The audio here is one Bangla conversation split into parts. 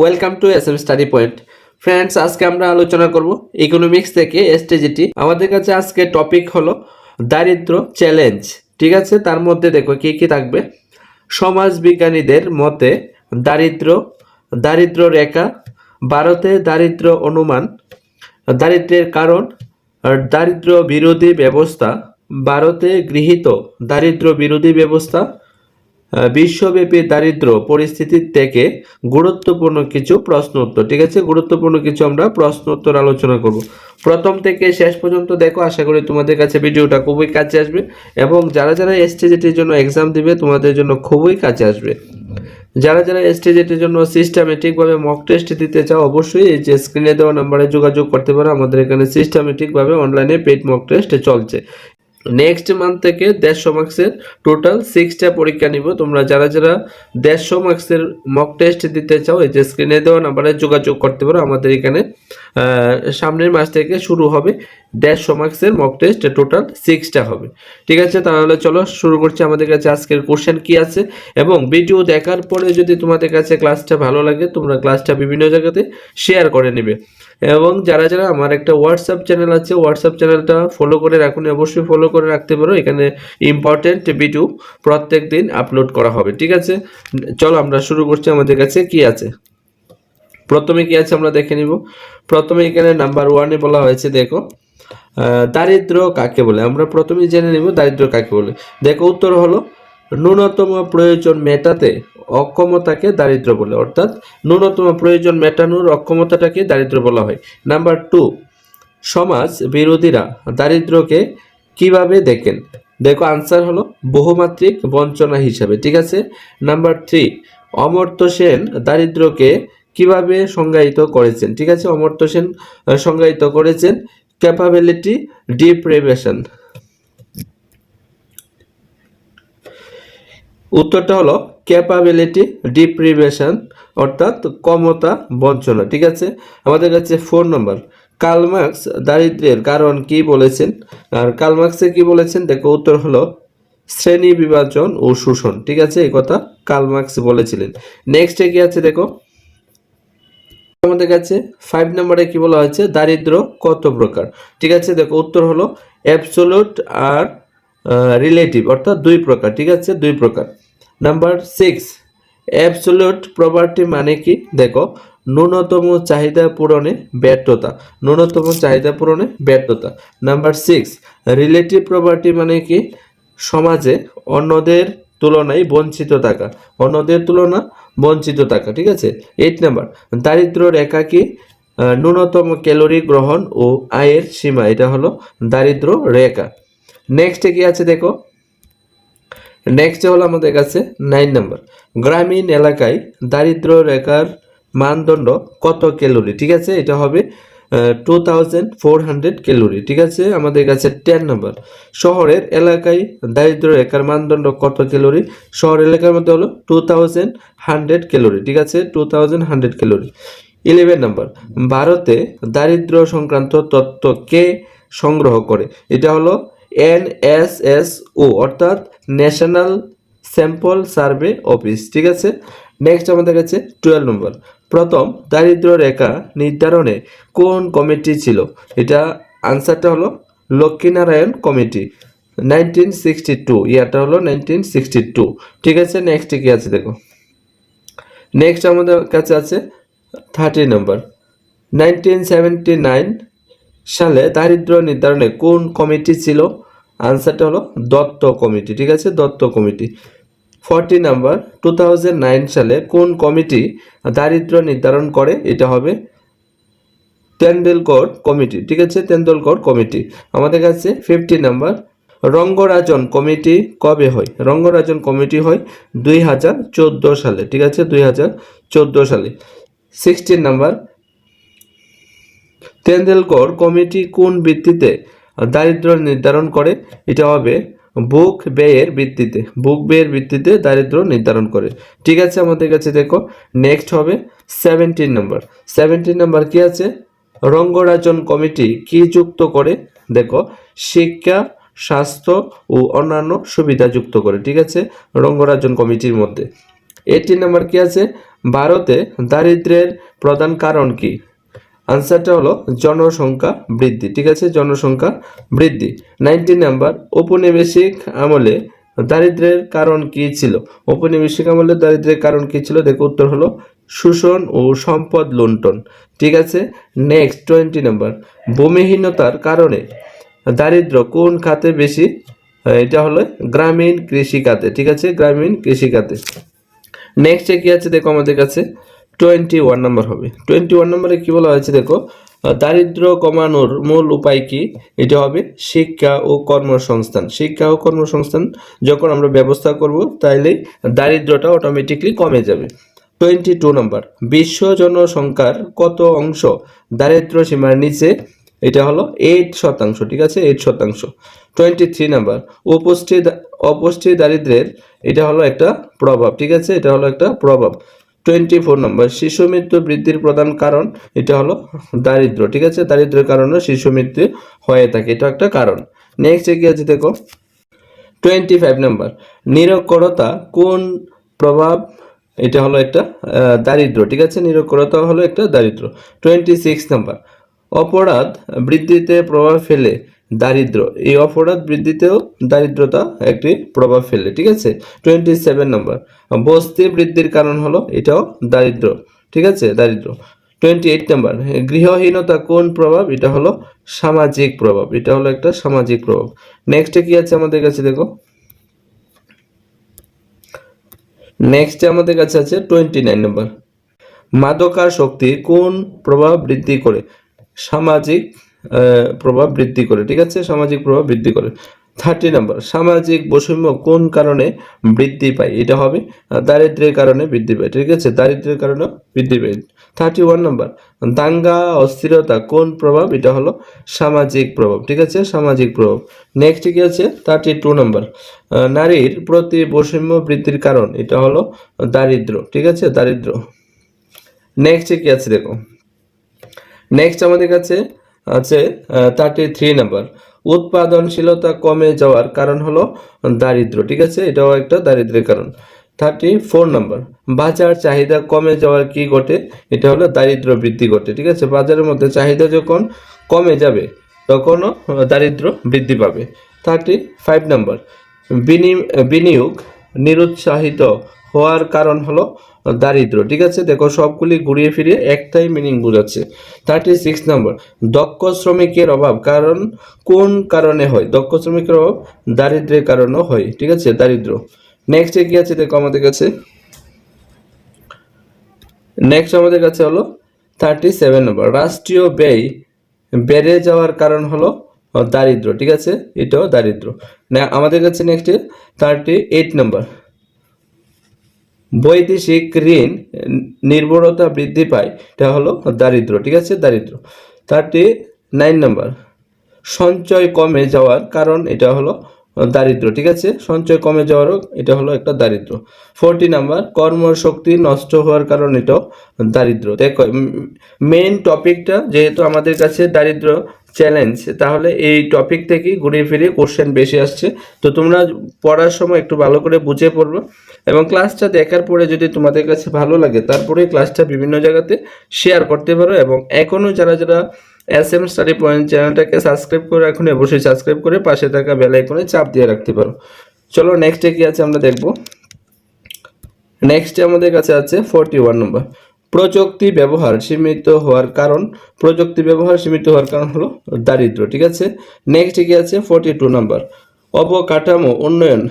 Welcome to S M study point friends আজকে আমরা আলোচনা করব ইকোনমিক্স থেকে এসটিজিটি আমাদের কাছে আজকে টপিক হলো দারিদ্র চ্যালেঞ্জ ঠিক আছে? তার মধ্যে দেখো কি কি থাকবে? সমাজ বিজ্ঞানীদের মতে দারিদ্র দারিদ্র রেখা, ভারতে দারিদ্র অনুমান দারিদ্র্যের কারণ দারিদ্র বিরোধী ব্যবস্থা, ভারতে গৃহীত দারিদ্র বিরোধী ব্যবস্থা বিশ্বব্যাপী দারিদ্র পরিস্থিতি থেকে গুরুত্বপূর্ণ কিছু প্রশ্ন উত্তর। ঠিক আছে? গুরুত্বপূর্ণ কিছু আমরা প্রশ্ন উত্তর আলোচনা করব। প্রথম থেকে শেষ পর্যন্ত দেখো, আশা করি তোমাদের কাছে ভিডিওটা খুবই কাছে আসবে এবং যারা যারা এসটিজিটির জন্য এক্সাম দিবে, তোমাদের জন্য খুবই কাছে আসবে। যারা যারা এসটিজিটির জন্য সিস্টেমেটিকভাবে মক টেস্ট দিতে চাও, অবশ্যই এই যে স্ক্রিনে দেওয়া নাম্বারে যোগাযোগ করতে পারো। আমাদের এখানে সিস্টেমেটিকভাবে অনলাইনে পেড মক টেস্ট চলছে। নেক্সট মান্থ থেকে দেড়শো মার্কসের টোটাল সিক্সটা পরীক্ষা নিব। তোমরা যারা যারা দেড়শো মার্কসের মক টেস্ট দিতে চাও, এই যে স্ক্রিনে দেওয়া নাম্বারে যোগাযোগ করতে পারো। আমাদের এখানে সামনের মাস থেকে শুরু হবে দেড়শো মার্কসের মক টেস্ট টোটাল সিক্সটা হবে। ঠিক আছে, তাহলে চলো শুরু করছি। আমাদের কাছে আজকের কোশ্চেন কি আছে? এবং ভিডিও দেখার পরে যদি তোমাদের কাছে ক্লাসটা ভালো লাগে, তোমরা ক্লাসটা বিভিন্ন জায়গাতে শেয়ার করে নেবে। এবং যারা যারা আমার একটা হোয়াটসঅ্যাপ চ্যানেল আছে হোয়াটসঅ্যাপ চ্যানেলটা ফলো করে রাখুন। অবশ্যই ফলো করে রাখতে পারো, এখানে ইম্পর্টেন্ট ভিডিও প্রত্যেক দিন আপলোড করা হবে, ঠিক আছে? চলো আমরা শুরু করছি, আমাদের কাছে কি আছে? প্রথমে কি আছে আমরা দেখে নিব। প্রথমে এখানে নাম্বার ওয়ানে বলা হয়েছে, দেখো দারিদ্র কাকে বলে? আমরা প্রথমেই জেনে নিব দারিদ্র কাকে বলে। দেখো, উত্তর হলো ন্যূনতম প্রয়োজন মেটাতে অক্ষমতাকে দারিদ্র বলে, অর্থাৎ ন্যূনতম প্রয়োজন মেটানোর অক্ষমতাটাকে দারিদ্র বলা হয়। নাম্বার টু সমাজ বিরোধীরা দারিদ্রকে কীভাবে দেখেন? দেখো আনসার হলো বহুমাত্রিক বঞ্চনা হিসাবে, ঠিক আছে? নাম্বার থ্রি অমর্ত্য সেন দারিদ্রকে কীভাবে সংজ্ঞায়িত করেছেন? ঠিক আছে, অমর্ত্য সেন সংজ্ঞায়িত করেছেন ক্যাপাবিলিটি ডিপ্রেভেশন উত্তরটা হলো ক্যাপাবিলিটি ডিপ্রিভেশন অর্থাৎ ক্ষমতা বঞ্চনা, ঠিক আছে? আমাদের কাছে ফোন নম্বর কালমার্কস দারিদ্র্যের কারণ কি বলেছেন? আর কালমার্কসে কি বলেছেন? দেখো, উত্তর হলো শ্রেণি বিভাজন ও শোষণ। ঠিক আছে, এই কথা কালমার্কস বলেছিলেন। নেক্সটে কি আছে দেখো? আমাদের কাছে ফাইভ নম্বরে কি বলা হয়েছে? দারিদ্র কত প্রকার? ঠিক আছে, দেখো, উত্তর হলো অ্যাবসোলুট আর রিলেটিভ অর্থাৎ দুই প্রকার। ঠিক আছে, দুই প্রকার। নাম্বার সিক্স অ্যাবসোলুট প্রপার্টি মানে কি? দেখো ন্যূনতম চাহিদা পূরণে ব্যর্থতা, ন্যূনতম চাহিদা পূরণে ব্যর্থতা। নাম্বার সিক্স রিলেটিভ প্রপার্টি মানে কি? সমাজে অন্যদের তুলনায় বঞ্চিত থাকা। অন্যদের তুলনা বঞ্চিত থাকা, ঠিক আছে? এইট নাম্বার দারিদ্র রেখা কি? ন্যূনতম ক্যালোরি গ্রহণ ও আয়ের সীমা, এটা হলো দারিদ্র রেখা। নেক্সটে কি আছে দেখো? নেক্সটে হলো আমাদের কাছে নাইন নাম্বার গ্রামীণ এলাকায় দারিদ্র রেখার মানদণ্ড কত ক্যালোরি, ঠিক আছে? এটা হবে two thousand four hundred calorie, ঠিক আছে? আমাদের কাছে টেন নাম্বার শহরের এলাকায় দারিদ্র রেখার মানদণ্ড কত ক্যালোরি? শহর এলাকার মধ্যে হলো টু থাউজেন্ড হান্ড্রেড ক্যালোরি, ঠিক আছে? Two thousand hundred calorie. Eleven number ভারতে দারিদ্র সংক্রান্ত তথ্য কে সংগ্রহ করে? এটা হলো এন এস এস ও, অর্থাৎ ন্যাশনাল স্যাম্পল সার্ভে অফিস ঠিক আছে? নেক্সট আমাদের কাছে টুয়েলভ নম্বর প্রথম দারিদ্র রেখা নির্ধারণে কোন কমিটি ছিল? এটা আনসারটা হলো Lakshminarayan committee nineteen sixty two ইয়ারটা হলো নাইনটিন সিক্সটি টু ঠিক আছে নেক্সট কি আছে দেখো? নেক্সট আমাদের কাছে আছে thirty number nineteen seventy nine সালে দারিদ্র নির্ধারণে কোন কমিটি ছিল? আনসারটা হলো দত্ত কমিটি। ঠিক আছে, Dutt committee. Forty number, two সালে কোন কমিটি দারিদ্র নির্ধারণ করে? এটা হবে তেন্ডুলকর কমিটি, ঠিক আছে? তেন্ডুলকর কমিটি। আমাদের কাছে ফিফটি নাম্বার, রঙ্গরাজন কমিটি কবে হয়? রঙ্গরাজন কমিটি হয় দুই হাজার চোদ্দ সালে, ঠিক আছে? দুই হাজার চোদ্দ সালে। সিক্সটিন নাম্বার তেন্ডুলকর কমিটি কোন ভিত্তিতে দারিদ্র নির্ধারণ করে? এটা হবে বুক ব্যয়ের ভিত্তিতে, বুক ব্যয়ের ভিত্তিতে দারিদ্র নির্ধারণ করে। ঠিক আছে আমাদের কাছে দেখো নেক্সট হবে সেভেন্টিন নাম্বার সেভেন্টিন নাম্বার কি আছে? রঙ্গরাজন কমিটি কি যুক্ত করে? দেখো, শিক্ষা, স্বাস্থ্য ও অন্যান্য সুবিধা যুক্ত করে। ঠিক আছে? রঙ্গরাজন কমিটির মধ্যে। এইটিন নাম্বার কি আছে? ভারতে দারিদ্র্যের প্রধান কারণ কি? আনসারটা হলো জনসংখ্যা বৃদ্ধি, ঠিক আছে? জনসংখ্যা বৃদ্ধি। নাইনটিন নাম্বার ঔপনিবেশিক আমলে দারিদ্র্যের কারণ কি ছিল? ঔপনিবেশিক আমলে দারিদ্র্যের কারণ কি ছিল? দেখো, উত্তর হলো শোষণ ও সম্পদ লুণ্ঠন, ঠিক আছে? নেক্সট টোয়েন্টি নাম্বার ভূমিহীনতার কারণে দারিদ্র্য কোন খাতে বেশি? এটা হলো গ্রামীণ কৃষি খাতে ঠিক আছে? গ্রামীণ কৃষি খাতে নেক্সটে কি আছে? দেখো আমাদের কাছে। টোয়েন্টি ওয়ান নাম্বার হবে। টোয়েন্টি ওয়ান নম্বরে কি বলা হয়েছে দেখো আহ, দারিদ্র্য কমানোর মূল উপায় কি? এটা হবে শিক্ষা ও কর্মসংস্থান। শিক্ষা ও কর্মসংস্থান যখন আমরা ব্যবস্থা করব তাইলেই দারিদ্র্যটা অটোমেটিকলি কমে যাবে। টোয়েন্টি টু নাম্বার বিশ্ব জনসংখ্যার কত অংশ? দারিদ্র্য সীমার নিচে এটা হলো এইট শতাংশ ঠিক আছে? এইট শতাংশ। টোয়েন্টি থ্রি নাম্বার উপষ্টি দা- অপুষ্টি দারিদ্র্যের এটা হলো একটা প্রভাব ঠিক আছে? এটা হলো একটা প্রভাব। Twenty four number. শিশু মৃত্যু বৃদ্ধির প্রধান কারণ এটা হলো দারিদ্র্য, ঠিক আছে? দারিদ্র্যের কারণে শিশু মৃত্যু হয়ে থাকে, এটা একটা কারণ। নেক্সট কি আছে দেখো? টোয়েন্টি ফাইভ নম্বর। নিরক্ষরতা কোন প্রভাব? এটা হলো একটা দারিদ্র ঠিক আছে? নিরক্ষরতা হলো একটা দারিদ্র টোয়েন্টি সিক্স নাম্বার। অপরাধ বৃদ্ধিতে প্রভাব ফেলে দারিদ্র। এই অপরাধ বৃদ্ধিতেও দারিদ্রতা একটি প্রভাব ফেলে, ঠিক আছে? টোয়েন্টি সেভেন নাম্বার বস্তি বৃদ্ধির কারণ হলো এটাও দারিদ্র, ঠিক আছে? দারিদ্র। টোয়েন্টি এইট নাম্বার গৃহহীনতা কোন প্রভাব? এটা হলো সামাজিক প্রভাব। এটা হলো একটা সামাজিক প্রভাব। নেক্সটে কি আছে আমাদের কাছে দেখো? নেক্সটে আমাদের কাছে আছে টোয়েন্টি নাইন নম্বর মাদকার শক্তি কোন প্রভাব বৃদ্ধি করে? সামাজিক প্রভাব বৃদ্ধি করে ঠিক আছে? সামাজিক প্রভাব বৃদ্ধি করে। থার্টি নাম্বার সামাজিক বৈষম্য কোন কারণে বৃদ্ধি পায়? এটা হবে আহ, দারিদ্র্যের কারণে বৃদ্ধি পায় ঠিক আছে? দারিদ্র্যের কারণে বৃদ্ধি পায়। থার্টি ওয়ান নাম্বার দাঙ্গা অস্থিরতা কোন প্রভাব? এটা হলো সামাজিক প্রভাব ঠিক আছে? সামাজিক প্রভাব। নেক্সট কি আছে? থার্টি টু নাম্বার নারীর প্রতি বৈষম্য বৃদ্ধির কারণ এটা হলো দারিদ্র্য ঠিক আছে? দারিদ্র্য নেক্সট কি আছে? দেখো। নেক্সট আমাদের কাছে আছে থার্টি থ্রি নাম্বার উৎপাদনশীলতা কমে যাওয়ার কারণ হলো দারিদ্র, ঠিক আছে? এটাও একটা দারিদ্রের কারণ। থার্টি ফোর নাম্বার বাজার চাহিদা কমে যাওয়ার কি ঘটে? এটা হলো দারিদ্র বৃদ্ধি ঘটে, ঠিক আছে? বাজারের মধ্যে চাহিদা যখন কমে যাবে, তখনও দারিদ্র বৃদ্ধি পাবে। থার্টি ফাইভ নাম্বার বিনিয়োগ নিরুৎসাহিত হওয়ার কারণ হলো দারিদ্র, ঠিক আছে? দেখো, সবগুলি ঘুরিয়ে ফিরিয়ে একটাই মিনিং বোঝাচ্ছে। থার্টি সিক্স নম্বর দক্ষ শ্রমিকের অভাব কারণ কোন কারণে হয়? দক্ষ শ্রমিকের অভাব দারিদ্রের কারণেও হয়, ঠিক আছে? দারিদ্র। নেক্সট কি আছে? দেখো, আমাদের কাছে। নেক্সট আমাদের কাছে হলো থার্টি সেভেন নম্বর রাষ্ট্রীয় ব্যয় বেড়ে যাওয়ার কারণ হলো দারিদ্র, ঠিক আছে? এটাও দারিদ্র। আমাদের কাছে নেক্সট থার্টি এইট নম্বর বৈদেশিক ঋণ নির্ভরতা বৃদ্ধি পায়, এটা হলো দারিদ্র, ঠিক আছে? দারিদ্র। থার্টি নাইন নাম্বার সঞ্চয় কমে যাওয়ার কারণ এটা হলো দারিদ্র, ঠিক আছে? সঞ্চয় কমে যাওয়ারও এটা হলো একটা দারিদ্র। ফোরটি নাম্বার কর্মশক্তি নষ্ট হওয়ার কারণ এটাও দারিদ্র। দেখো মেন টপিকটা যেহেতু আমাদের কাছে দারিদ্র চ্যালেঞ্জ তাহলে এই টপিক থেকেই ঘুরিয়ে ফিরিয়ে কোশ্চেন বেশি আসছে। তো তোমরা পড়ার সময় একটু ভালো করে বুঝে পড়বে এবং ক্লাসটা দেখার পরে যদি তোমাদের কাছে ভালো লাগে তারপরে ক্লাসটা বিভিন্ন জায়গাতে শেয়ার করতে পারো এবং এখনও যারা যারা এস এম স্টাডি পয়েন্ট চ্যানেলটাকে সাবস্ক্রাইব করে এখন অবশ্যই সাবস্ক্রাইব করে পাশে থাকা বেল আইকনে চাপ দিয়ে রাখতে পারো। চলো নেক্সটে কী আছে আমরা দেখব? নেক্সট আমাদের কাছে আছে ফোরটি ওয়ান নম্বর প্রযুক্তি ব্যবহার সীমিত হওয়ার কারণ, প্রযুক্তি ব্যবহার সীমিত হওয়ার কারণ হলো দারিদ্র, ঠিক আছে? নেক্সট কি আছে? ফোরটি টু নাম্বার অবকাঠামো উন্নয়ন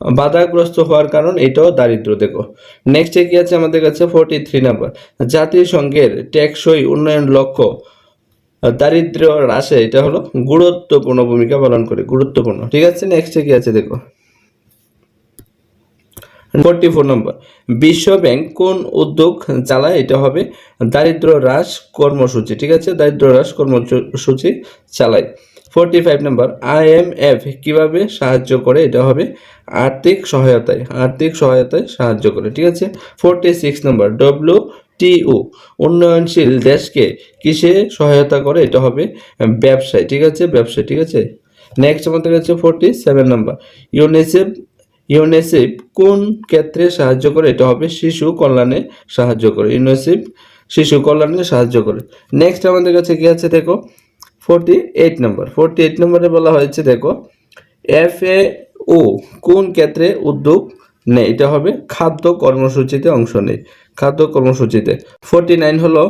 বাধাগ্রস্ত হওয়ার কারণ এটাও দারিদ্র, দেখো। নেক্সট কি আছে আমাদের কাছে? ফোরটি থ্রি নাম্বার জাতিসংঘের টেকসই উন্নয়ন লক্ষ্য। দারিদ্র হ্রাসে এটা হলো গুরুত্বপূর্ণ ভূমিকা পালন করে, গুরুত্বপূর্ণ, ঠিক আছে? নেক্সট কি আছে? দেখো। ফোরটি ফোর নম্বর বিশ্ব ব্যাংক কোন উদ্যোগ চালায়? এটা হবে দারিদ্র হ্রাস কর্মসূচি, ঠিক আছে? দারিদ্র হ্রাস কর্মসূচি চালায়। ফোরটি ফাইভ নম্বর আইএমএফ কীভাবে সাহায্য করে? এটা হবে আর্থিক সহায়তায় আর্থিক সহায়তায় সাহায্য করে, ঠিক আছে? ফোরটি সিক্স নম্বর ডব্লিউ টিও উন্নয়নশীল দেশকে কিসে সহায়তা করে? এটা হবে ব্যবসায়, ঠিক আছে? ব্যবসায়, ঠিক আছে? নেক্সট আমাদের কাছে forty seven number UNICEF UNICEF কোন ক্ষেত্রে সাহায্য করে? এটা হবে শিশু কল্যাণে সাহায্য করে। ইউনেসিফ শিশু কল্যাণে সাহায্য করে। নেক্সট আমাদের কাছে কী আছে দেখো? Forty eight number forty eight নম্বরে বলা হয়েছে দেখো এফ এ ও কোন ক্ষেত্রে উদ্যোগ নেই, এটা হবে খাদ্য কর্মসূচিতে অংশ নেই। খাদ্য কর্মসূচিতে। ফোরটি নাইন হলো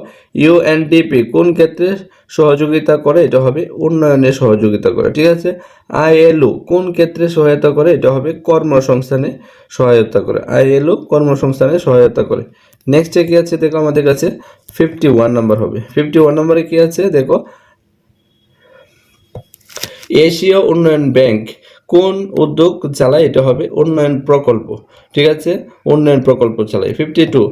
ইউএনডিপি কোন ক্ষেত্রে সহযোগিতা করে, এটা হবে উন্নয়নে সহযোগিতা করে, ঠিক আছে? আইএলও কোন ক্ষেত্রে সহায়তা করে, এটা হবে কর্মসংস্থানে সহায়তা করে। আইএলও কর্মসংস্থানে সহায়তা করে। নেক্সটে কী আছে? দেখো আমাদের কাছে ফিফটি ওয়ান নাম্বার হবে। ফিফটি ওয়ান নম্বরে কী আছে? দেখো, এশীয় উন্নয়ন ব্যাংক কোন উদ্যোগ চালায় এটা হবে উন্নয়ন প্রকল্প, ঠিক আছে? উন্নয়ন প্রকল্প চালায়। ফিফটি টু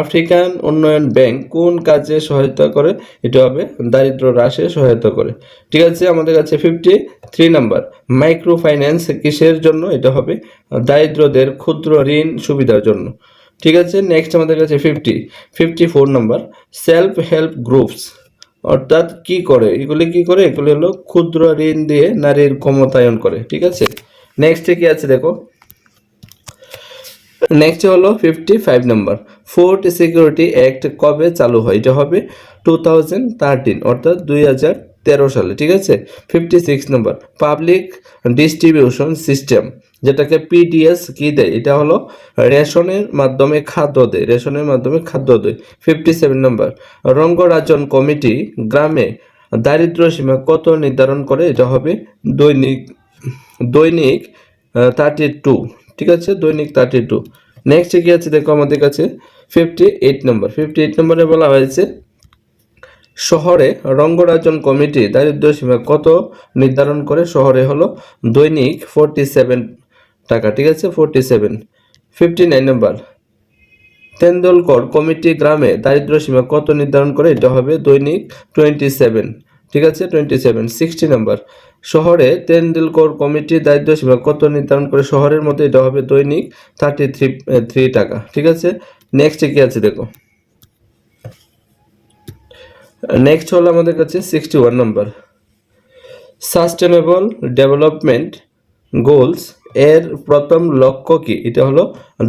আফ্রিকান উন্নয়ন ব্যাংক কোন কাজে সহায়তা করে? এটা হবে দারিদ্র হ্রাসে সহায়তা করে, ঠিক আছে? আমাদের কাছে fifty three number micro finance কিসের জন্য? এটা হবে দারিদ্রদের ক্ষুদ্র ঋণ সুবিধার জন্য, ঠিক আছে? নেক্সট আমাদের কাছে fifty fifty four number self help groups অর্থাৎ কি করে? এগুলি কি করে? এগুলি হলো ক্ষুদ্র ঋণ দিয়ে নারীর ক্ষমতায়ন করে, ঠিক আছে? নেক্সটে কি আছে দেখো? নেক্সট হলো fifty five number food security act কবে চালু হয়? এটা হবে টু থাউজেন্ড থার্টিন অর্থাৎ দুই হাজার তেরো সালে, ঠিক আছে? Fifty six number public distribution system যেটাকে পিডিএস কি দেয়? এটা হলো রেশনের মাধ্যমে খাদ্য দেয়, রেশনের মাধ্যমে খাদ্য দেয়। Fifty seven number Rangarajan committee গ্রামে দারিদ্র সীমা কত নির্ধারণ করে? এটা হবে দৈনিক দৈনিক থার্টি টু ঠিক আছে? দৈনিক থার্টি টু নেক্সট কি আছে? দেখো আমাদের কাছে fifty eight number fifty eight নম্বরে বলা হয়েছে শহরে রঙ্গরাজন কমিটি দারিদ্র সীমা কত নির্ধারণ করে? শহরে হলো দৈনিক ফোরটি সেভেন টাকা, ঠিক আছে? Forty seven fifty nine number Tendulkar committee গ্রামে দারিদ্র সীমা কত নির্ধারণ করে? এটা হবে দৈনিক টোয়েন্টি সেভেন ঠিক আছে? টোয়েন্টি সেভেন সিক্সটি নাম্বার শহরে তেন্ডুলকর কমিটি দারিদ্র সীমা কত নির্ধারণ করে? শহরের মধ্যে এটা হবে দৈনিক থার্টি থ্রি থ্রি টাকা, ঠিক আছে? নেক্সট কি আছে দেখো? নেক্সট হলো আমাদের কাছে sixty one number sustainable development goals এর প্রথম লক্ষ্য কি? এটা হলো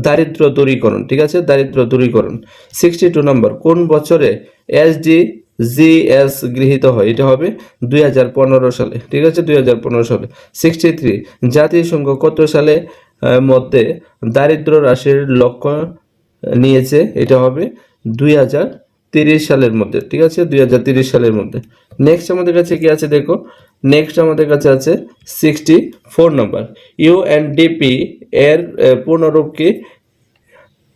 দারিদ্র দূরীকরণ ঠিক আছে? দারিদ্র দূরীকরণ সিক্সটি টু নম্বর কোন বছরে এসডি জিএস গৃহীত হয়? এটা হবে দুই হাজার পনেরো সালে, ঠিক আছে? দুই হাজার পনেরো সালে। সিক্সটি থ্রি জাতিসংঘ কত সালে মধ্যে দারিদ্র হ্রাসের লক্ষ্য নিয়েছে? এটা হবে দুই হাজার তিরিশ সালের মধ্যে, ঠিক আছে? দুই সালের মধ্যে। নেক্সট আমাদের কাছে কি আছে দেখো? নেক্সট আমাদের কাছে আছে সিক্সটি ফোর নম্বর ইউএনডিপি এর পূর্ণরূপ কি?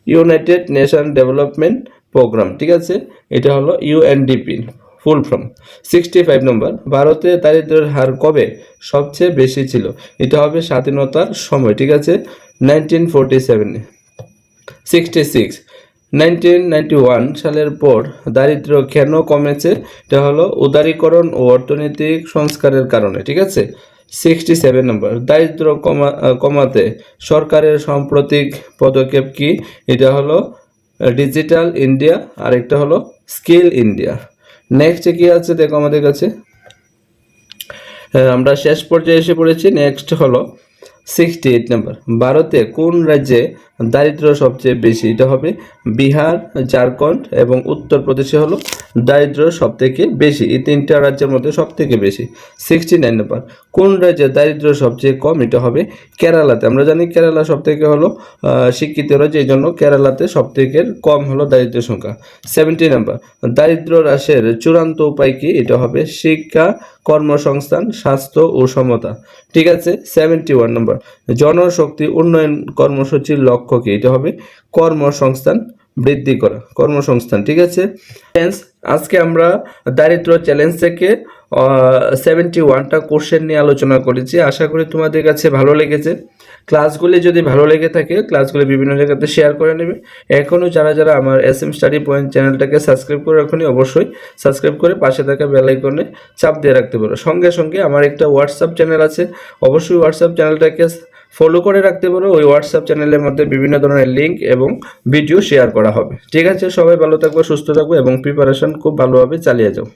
ইউনাইটেড নেশন ডেভেলপমেন্ট প্রোগ্রাম ঠিক আছে? এটা হলো UNDP full form sixty five number ভারতে দারিদ্র্যের হার কবে সবচেয়ে বেশি ছিল? এটা হবে স্বাধীনতার সময়, ঠিক আছে? নাইনটিন ফোরটি সেভেনে sixty six nineteen ninety one সালের পর দারিদ্র কেন কমেছে? এটা হলো উদারীকরণ ও অর্থনৈতিক সংস্কারের কারণে, ঠিক আছে? সিক্সটি সেভেন নম্বর দারিদ্র কমা, কমাতে সরকারের সাম্প্রতিক পদক্ষেপ কি? এটা হলো ডিজিটাল ইন্ডিয়া আরেকটা হলো স্কিল ইন্ডিয়া নেক্সট কি আছে? দেখো আমাদের কাছে। আমরা শেষ পর্যায়ে এসে পড়েছি। নেক্সট হলো সিক্সটি এইট নাম্বার ভারতে কোন রাজ্যে দারিদ্র সবচেয়ে বেশি, এটা হবে বিহার, ঝাড়খণ্ড এবং উত্তরপ্রদেশে হলো দারিদ্র সব থেকে বেশি। এই তিনটা রাজ্যের মধ্যে সব থেকে বেশি। সিক্সটি নাইন নাম্বার কোন রাজ্যে দারিদ্র সবচেয়ে কম, এটা হবে কেরালাতে। আমরা জানি কেরালা সব থেকে হলো শিক্ষিত রাজ্য, এই জন্য কেরালাতে সব থেকে কম হলো দারিদ্র সংখ্যা। সেভেন্টি নাম্বার দারিদ্র হ্রাসের চূড়ান্ত উপায় কি? এটা হবে শিক্ষা, কর্মসংস্থান, স্বাস্থ্য ও সমতা। ঠিক আছে সেভেন্টি ওয়ান নম্বর জনশক্তি উন্নয়ন কর্মসূচির লক্ষ্য কি এটা হবে কর্মসংস্থান বৃদ্ধি করা, কর্মসংস্থান, ঠিক আছে? আজকে আমরা দারিদ্র চ্যালেঞ্জ থেকে সেভেন্টি ওয়ানটা কোশ্চেন নিয়ে আলোচনা করেছি। আশা করি তোমাদের কাছে ভালো লেগেছে। ক্লাসগুলি যদি ভালো লেগে থাকে ক্লাসগুলি বিভিন্ন জায়গাতে শেয়ার করে নেবে। এখনও যারা যারা আমার এস এম স্টাডি পয়েন্ট চ্যানেলটাকে সাবস্ক্রাইব করে রাখুনি, অবশ্যই সাবস্ক্রাইব করে পাশে থাকা বেল আইকনে চাপ দিয়ে রাখতে পারো। সঙ্গে সঙ্গে আমার একটা হোয়াটসঅ্যাপ চ্যানেল আছে। অবশ্যই হোয়াটসঅ্যাপ চ্যানেলটাকে ফলো করে রাখতে পারো ওই হোয়াটসঅ্যাপ চ্যানেলের মধ্যে বিভিন্ন ধরনের লিঙ্ক এবং ভিডিও শেয়ার করা হবে। ঠিক আছে, সবাই ভালো থাকব, সুস্থ থাকব এবং প্রিপারেশন খুব ভালোভাবে চালিয়ে যাও।